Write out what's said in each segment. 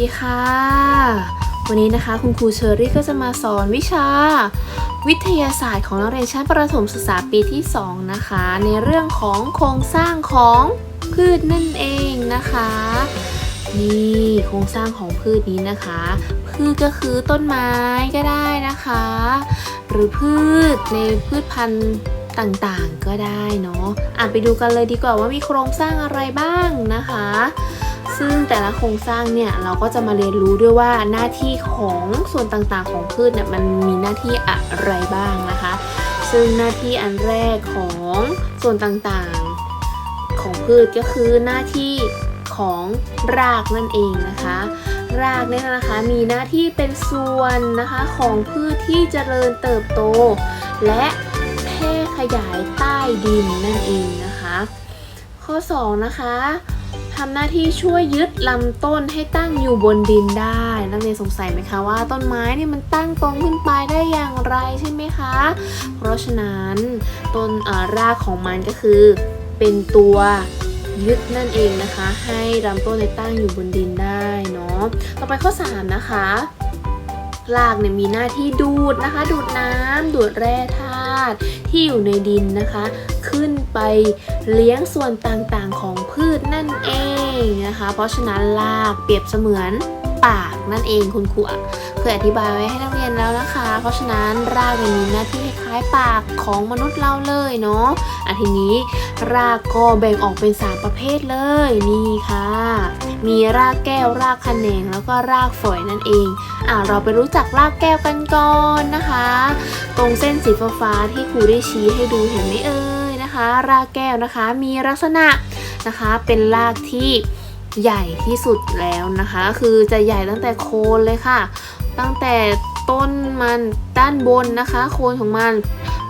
ดีค่ะ วันนี้นะคะคุณครูเชอรี่ก็จะมาสอนวิชา วิทยาศาสตร์ของนักเรียนชั้นประถมศึกษาปีที่ 2 นะคะ ในเรื่องของโครงสร้างของพืชนั่นเองนะคะ นี่โครงสร้างของพืชนี้นะคะ พืชก็คือต้นไม้ก็ได้นะคะ หรือพืชในพืชพันธุ์ต่างๆก็ได้เนาะอะไปดูกันเลยดีกว่าว่ามีโครงสร้างอะไรบ้างนะคะ ซึ่งแต่ละโครงสร้างเนี่ยเราก็จะมาเรียนรู้ด้วยว่าหน้าที่ของส่วนต่างๆของพืชเนี่ยมันมีหน้าที่อะไรบ้างนะคะ ซึ่งหน้าที่อันแรกของส่วนต่างๆของพืชก็คือหน้าที่ของรากนั่นเองนะคะ รากเนี่ยนะคะมีหน้าที่เป็นส่วนนะคะของพืชที่เจริญเติบโต และแพร่ขยายใต้ดินนั่นเองนะคะ ข้อ 2 นะคะ ทำหน้าที่ช่วยยึดลำต้นให้ตั้งอยู่บนดินได้ นักเรียนสงสัยไหมคะว่าต้นไม้เนี่ยมันตั้งตรงขึ้นไปได้อย่างไรใช่ไหมคะ เพราะฉะนั้นต้นรากของมันก็คือเป็นตัวยึดนั่นเองนะคะ ให้ลำต้นเนี่ยตั้งอยู่บนดินได้เนาะต่อไปข้อ 3 นะคะรากเนี่ยมีหน้าที่ดูดนะคะ ดูดน้ำดูดแร่ธาตุที่อยู่ในดินนะคะ ขึ้นไปเลี้ยงส่วนต่างๆของพืชนั่นเองนะคะ เพราะฉะนั้นรากเปรียบเสมือนปากนั่นเองคุณครูเคยอธิบายไว้ให้นักเรียนแล้วนะคะ เพราะฉะนั้นรากมีหน้าที่คล้ายปากของมนุษย์เราเลยเนาะอะทีนี้รากก็แบ่งออกเป็นสามประเภทเลยนี่ค่ะ มีรากแก้วรากขนงแล้วก็รากฝอยนั่นเองอ่าเราไปรู้จักรากแก้วกันก่อนนะคะ ตรงเส้นสีฟ้าที่ครูได้ชี้ให้ดูเห็นไหมเอ่ย รากแก้วนะคะ มีลักษณะนะคะ เป็นรากที่ใหญ่ที่สุดแล้วนะคะ คือจะใหญ่ตั้งแต่โคนเลยค่ะ ตั้งแต่ต้นมันด้านบนนะคะ โคนของมัน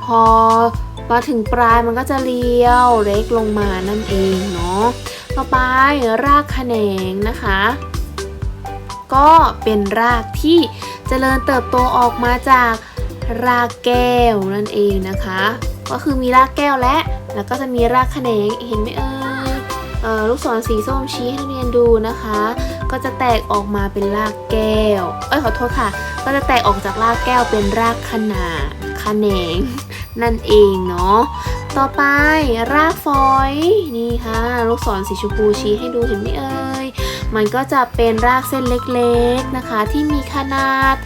พอมาถึงปลายมันก็จะเลี้ยวเล็กลงมานั่นเองเนาะต่อไปรากแขนงนะคะ ก็เป็นรากที่เจริญเติบโตออกมาจากรากแก้วนั่นเองนะคะ ก็คือมีรากแก้วและ แล้วก็จะมีรากแขนงเห็นไหมเอ่ยเอ่อลูกศรสีส้มชี้ให้นักเรียนดูนะคะ ก็จะแตกออกมาเป็นรากแก้ว เอ้ยขอโทษค่ะ ก็จะแตกออกจากรากแก้วเป็นรากขนาขแขนงนั่นเองเนาะ ต่อไปรากฝอยนี่ค่ะ ลูกศรสีชมพูชี้ให้ดูเห็นไหมเอ่ย มันก็จะเป็นรากเส้นเล็กๆนะคะ ที่มีขนาด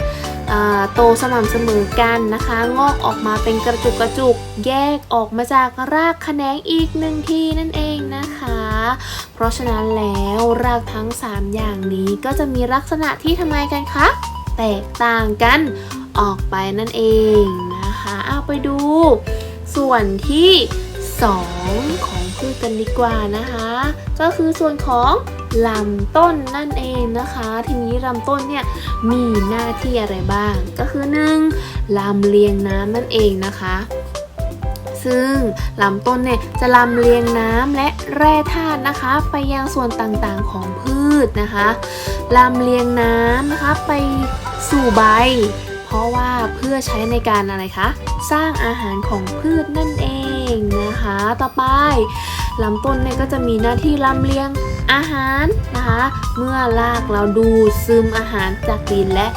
โตสม่ำเสมอกันนะคะ งอกออกมาเป็นกระจุกกระจุกแยกออกมาจากรากแขนงอีกหนึ่งทีนั่นเองนะคะ เพราะฉะนั้นแล้วรากทั้ง 3 อย่างนี้ก็จะมีลักษณะที่ทำไมกันคะแตกต่างกันออกไปนั่นเองนะคะเอาไปดู ส่วนที่ 2 ของพืชกันดีกว่านะคะ ก็คือส่วนของ ลำต้นนั่นเองนะคะ ทีนี้ลำต้นเนี่ยมีหน้าที่อะไรบ้าง ก็คือ 1. ลำเลียงน้ำนั่นเองนะคะซึ่งลำต้นเนี่ยจะลำเลียงน้ำและแร่ธาตุนะคะ ไปยังส่วนต่างๆของพืชนะคะลำเลียงน้ำนะคะไปสู่ใบ เพราะว่าเพื่อใช้ในการอะไรคะสร้างอาหารของพืชนั่นเองนะคะ ต่อไปลำต้นเนี่ยก็จะมีหน้าที่ลำเลียง อาหารนะคะ เมื่อรากเราดูซึมอาหารจากดินและ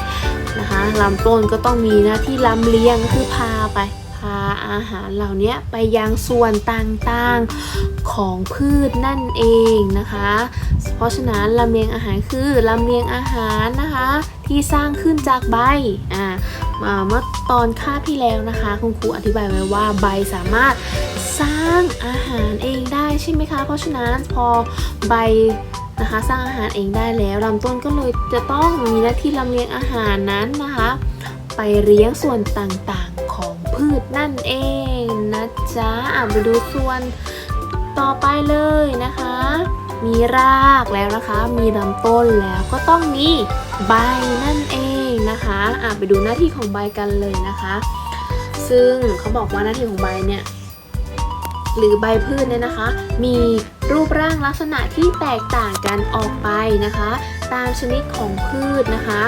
นะคะลำต้นก็ต้องมีหน้าที่ลำเลียงคือพาไปพาอาหารเหล่านี้ไปยังส่วนต่างๆของพืชนั่นเองนะคะ เพราะฉะนั้นลำเลียงอาหารคือลำเลียงอาหารนะคะ ที่สร้างขึ้นจากใบอ่าเมื่อตอนคาบที่แล้วนะคะ คุณครูอธิบายไว้ว่าใบสามารถ สร้างอาหารเองได้ใช่ไหมคะ เพราะฉะนั้นพอใบนะคะสร้างอาหารเองได้แล้วลำต้นก็เลยจะต้องมีหน้าที่ลำเลียงอาหารนั้นนะคะ ไปเลี้ยงส่วนต่างๆของพืชนั่นเองนะจ๊ะอะมาดูส่วนต่อไปเลยนะคะ มีรากแล้วนะคะ มีลำต้นแล้วก็ต้องมีใบนั่นเองนะคะอะไปดูหน้าที่ของใบกันเลยนะคะ ซึ่งเขาบอกว่าหน้าที่ของใบเนี่ย หรือใบพืชเนี่ยนะคะ มีรูปร่างลักษณะที่แตกต่างกันออกไปนะคะ ตามชนิดของพืชนะคะ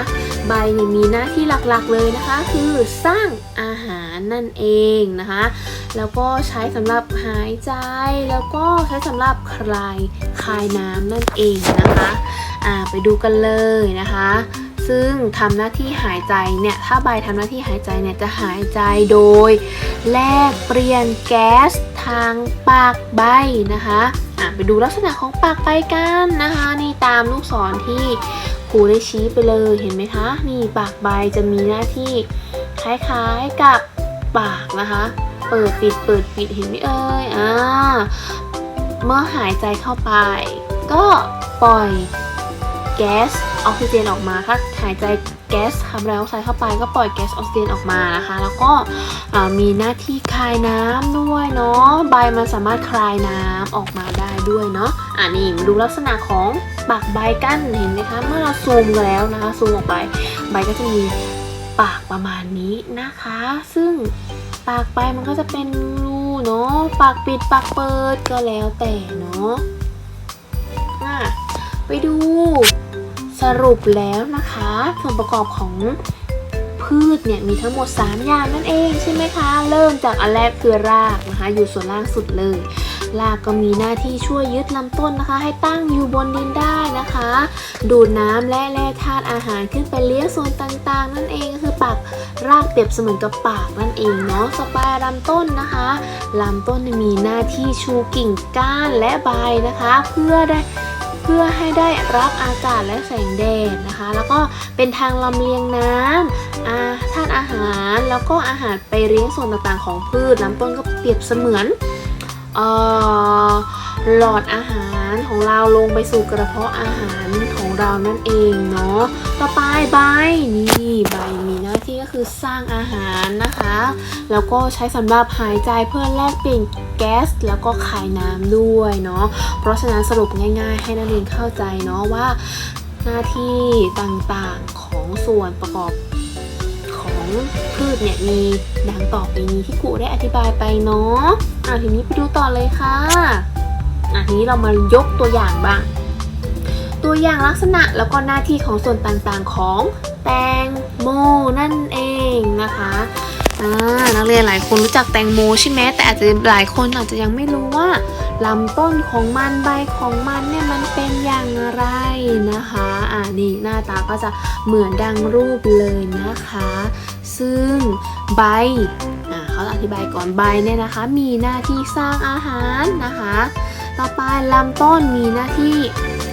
ใบเนี่ยมีหน้าที่หลักๆเลยนะคะ คือสร้างอาหารนั่นเองนะคะ แล้วก็ใช้สำหรับหายใจ แล้วก็ใช้สำหรับคลายคายน้ำนั่นเองนะคะอ่าไปดูกันเลยนะคะซึ่งทำหน้าที่หายใจเนี่ย ถ้าใบทำหน้าที่หายใจเนี่ยจะหายใจโดย แลกเปลี่ยนแก๊สางปากใบนะคะะไปดูลักษณะของปากใบกันนะคะ นี่ตามลูกศรที่ครูได้ชี้ไปเลยเห็นไหมคะ นี่ปากใบจะมีหน้าที่คล้ายๆกับปากนะคะ เปิดปิดเปิดปิดเห็นไหมเอ่ยอ่าเมื่อหายใจเข้าไป ก็ปล่อยแก๊สออกซิเจนออกมาถ้าหายใจ แก๊สคาร์บอนไดออกไซด์เข้าไปก็ปล่อยแก๊สออกซิเจนออกมานะคะ แล้วก็มีหน้าที่คายน้ำด้วยเนาะใบมันสามารถคลายน้ำออกมาได้ด้วยเนาะอ่านี่มาดูลักษณะของปากใบกั้นเห็นไหมคะ เมื่อเราซูมกันแล้วนะคะซูมออกไป ใบก็จะมีปากประมาณนี้นะคะ ซึ่งปากใบมันก็จะเป็นรูเนาะปากปิดปากเปิดก็แล้วแต่เนาะอะไปดู สรุปแล้วนะคะ ส่วนประกอบของพืชเนี่ยมีทั้งหมด 3 อย่างนั่นเองใช่ไหมคะ เริ่มจากอันแรกคือรากนะคะ อยู่ส่วนล่างสุดเลย รากก็มีหน้าที่ช่วยยึดลำต้นนะคะ ให้ตั้งอยู่บนดินได้นะคะ ดูดน้ำและแร่ธาตุอาหารขึ้นไปเลี้ยงส่วนต่างๆ นั่นเองก็คือปากรากเปรียบเสมือนกับปากนั่นเองเนาะสปายลำต้นนะคะลำต้นมีหน้าที่ชูกิ่งก้านและใบนะคะ เพื่อได้ พื่อให้ได้รับอากาศและแสงแดดนะคะ แล้วก็เป็นทางลำเลียงน้ำอาธาตุอาหารแล้วก็อาหารไปเลี้ยงส่วนต่างๆของพืชลำต้นก็เปรียบเสมือนหลอดอาหารของเราลงไปสู่กระเพาะอาหารของเรานั่นเองเนาะต่อไปใบนี่ใบ คือสร้างอาหารนะคะ แล้วก็ใช้สำหรับหายใจเพื่อแลกเปลี่ยนแก๊สแล้วก็คายน้ำด้วยเนาะเพราะฉะนั้นสรุปง่าย ๆ ให้นักเรียนเข้าใจเนาะว่าหน้าที่ต่างๆของส่วนประกอบของพืชเนี่ยมีดังต่อไปนี้ที่ครูได้อธิบายไปเนาะอะทีนี้ไปดูต่อเลยค่ะอะทีนี้เรามายกตัวอย่างบ้าง ตัวอย่างลักษณะแล้วก็หน้าที่ของส่วนต่างๆของ แตงโมนั่นเองนะคะนักเรียนหลายคนรู้จักแตงโมใช่ไหมแต่อาจจะหลายคนอาจจะยังไม่รู้ว่าลำต้นของมันใบของมันเนี่ยมันเป็นอย่างไรนะคะอ่านี่หน้าตาก็จะเหมือนดังรูปเลยนะคะ ซึ่งใบอ่าเขาอธิบายก่อนใบเนี่ยนะคะ มีหน้าที่สร้างอาหารนะคะ ต่อไปลำต้นมีหน้าที่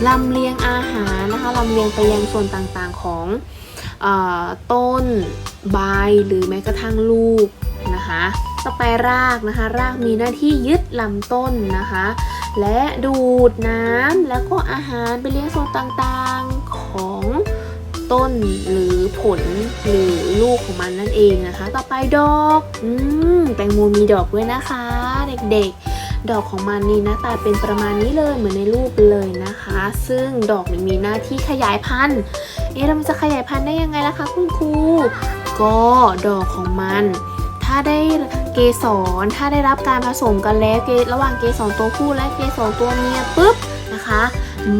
ลำเลียงอาหารนะคะลำเลียงไปยังส่วนต่างๆของ ต้น ใบ หรือแม้กระทั่งลูกนะคะต่อไปรากนะคะ รากมีหน้าที่ยึดลำต้นนะคะ และดูดน้ำแล้วก็อาหารไปเลี้ยงส่วนต่างๆของต้นหรือผลหรือลูกของมันนั่นเองนะคะ ต่อไปดอกอืมแตงโมมีดอกด้วยนะคะ เด็กๆ ดอกของมันนี่หน้าตาเป็นประมาณนี้เลยเหมือนในรูปเลยนะคะ ซึ่งดอกเนี่ยมีหน้าที่ขยายพันธุ์ เอ๊ะแล้วมันจะขยายพันธุ์ได้ยังไงล่ะคะคุณครูก็ดอกของมัน ถ้าได้เกสรถ้าได้รับการผสมกันแล้วเกระหว่างเกสรตัวผู้และเกสรตัวเมียปุ๊บนะคะ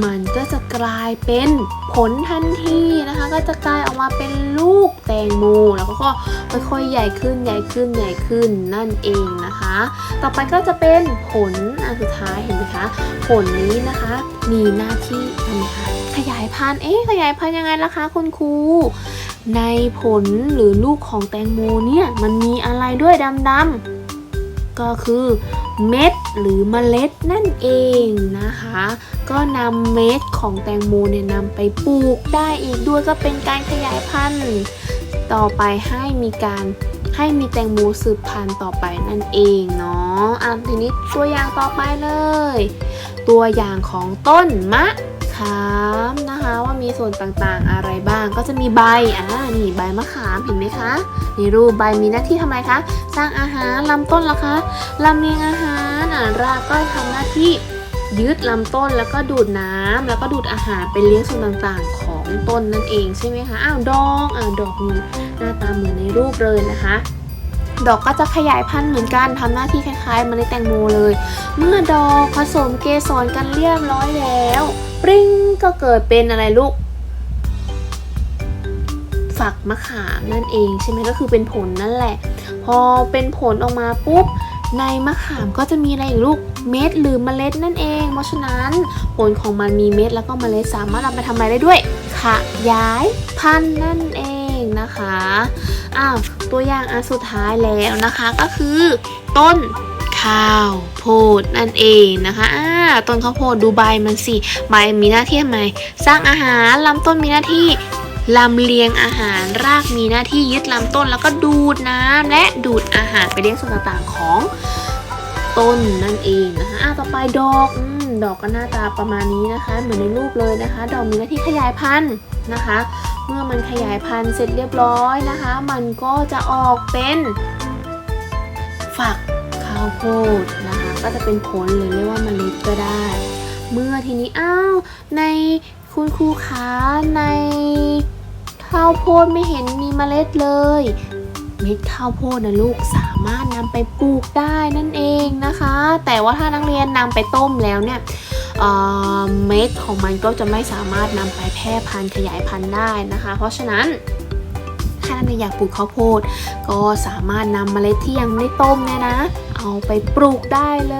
มันก็จะกลายเป็นผลทันทีนะคะ ก็จะกลายออกมาเป็นลูกแตงโมแล้วก็ค่อยๆใหญ่ขึ้นใหญ่ขึ้นใหญ่ขึ้นนั่นเองนะคะ ต่อไปก็จะเป็นผลอันสุดท้ายเห็นไหมคะผลนี้นะคะ มีหน้าที่ทำไมคะขยายพันธุ์เอ๊ะขยายพันธุ์ยังไงล่ะคะคุณครูในผลหรือลูกของแตงโมเนี่ยมันมีอะไรด้วยดำๆก็คือเม็ด หรือเมล็ดนั่นเองนะคะ ก็นำเม็ดของแตงโมเนี่ยนำไปปลูกได้อีกด้วยก็เป็นการขยายพันธุ์ต่อไปให้มีการให้มีแตงโมสืบพันธุ์ต่อไปนั่นเองเนาะอะทีนี้ตัวอย่างต่อไปเลย ตัวอย่างของต้นมะขามนะคะว่ามีส่วนต่างๆอะไรบ้างก็จะมีใบอ่านี่ใบมะขามเห็นไหมคะในรูปใบมีหน้าที่ทำอะไรคะ สร้างอาหารลำต้นล่ะคะลำเลียงอาหาร รากก็ทำหน้าที่ยึดลำต้นแล้วก็ดูดน้ำแล้วก็ดูดอาหารไปเลี้ยงส่วนต่างๆ ของต้นนั่นเองใช่ไหมคะอ้าวดอกอ่าดอกมีหน้าตาเหมือนในรูปเลยนะคะ ดอกก็จะขยายพันธุ์เหมือนกันทำหน้าที่คล้ายๆเมล็ดแตงโมเลย เมื่อดอกผสมเกสรกันเรียบร้อยแล้วปริ้งก็เกิดเป็นอะไรลูกฝักมะขามนั่นเองใช่ไหมก็คือเป็นผลนั่นแหละ พอเป็นผลออกมาปุ๊บ ในมะขามก็จะมีอะไรอีกลูกเม็ดหรือเมล็ดนั่นเอง เพราะฉะนั้นผลของมันมีเม็ดแล้วก็เมล็ดสามารถเอาไปทำอะไรได้ด้วยขยายพันธุ์นั่นเองนะคะอ้าวตัวอย่างอันสุดท้ายแล้วนะคะก็คือ ต้นข้าวโพดนั่นเองนะคะอ่าต้นข้าวโพดดูใบมันสิใบมีหน้าที่ทำไม สร้างอาหารลำต้นมีหน้าที่ ลำเลียงอาหารรากมีหน้าที่ยึดลำต้นแล้วก็ดูดน้ำและดูดอาหารไปเลี้ยงส่วนต่างๆของต้นนั่นเองนะคะอะต่อไปดอกอดอกก็หน้าตาประมาณนี้นะคะ เหมือนในรูปเลยนะคะ ดอกมีหน้าที่ขยายพันธุ์นะคะ เมื่อมันขยายพันธุ์เสร็จเรียบร้อยนะคะ มันก็จะออกเป็นฝักข้าวโพดนะคะ ก็จะเป็นผลหรือเรียกว่าเมล็ดก็ได้ เมื่อทีนี้อ้าวในคุณครูคะใน ข้าวโพดไม่เห็นมีเมล็ดเลย เม็ดข้าวโพดนะลูกสามารถนำไปปลูกได้นั่นเองนะคะ แต่ว่าถ้านักเรียนนำไปต้มแล้วเนี่ยเม็ดของมันก็จะไม่สามารถนำไปแพร่พันธุ์ขยายพันธุ์ได้นะคะ เพราะฉะนั้นถ้านักเรียนอยากปลูกข้าวโพด ก็สามารถนำเมล็ดที่ยังไม่ต้มเนี่ยนะ เอาไปปลูกได้เล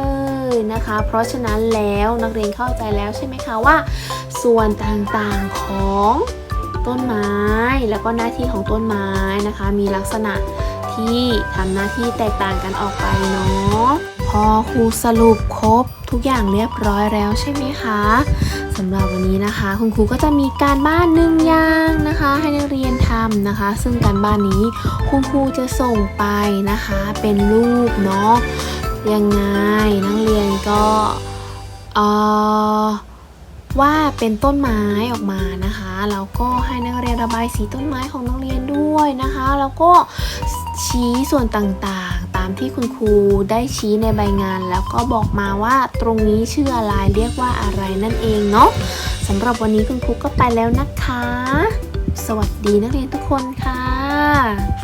ยนะคะ เพราะฉะนั้นแล้วนักเรียนเข้าใจแล้วใช่ไหมคะว่า ส่วนต่างๆของ ต้นไม้ แล้วก็หน้าที่ของต้นไม้นะคะ มีลักษณะที่ทำหน้าที่แตกต่างกันออกไปเนาะพอครูสรุปครบทุกอย่างเรียบร้อยแล้วใช่ไหมคะสำหรับวันนี้นะคะ คุณครูก็จะมีการบ้านหนึ่งอย่างนะคะ ให้นักเรียนทำนะคะ ซึ่งการบ้านนี้คุณครูจะส่งไปนะคะ เป็นรูปเนาะยังไงนักเรียนก็เอ่อ ว่าเป็นต้นไม้ออกมานะคะแล้วก็ให้นักเรียนระบายสีต้นไม้ของนักเรียนด้วยนะคะ แล้วก็ชี้ส่วนต่างๆ ตามที่คุณครูได้ชี้ในใบงาน แล้วก็บอกมาว่าตรงนี้ชื่ออะไรเรียกว่าอะไรนั่นเองเนาะสำหรับวันนี้คุณครูก็ไปแล้วนะคะ สวัสดีนักเรียนทุกคนค่ะ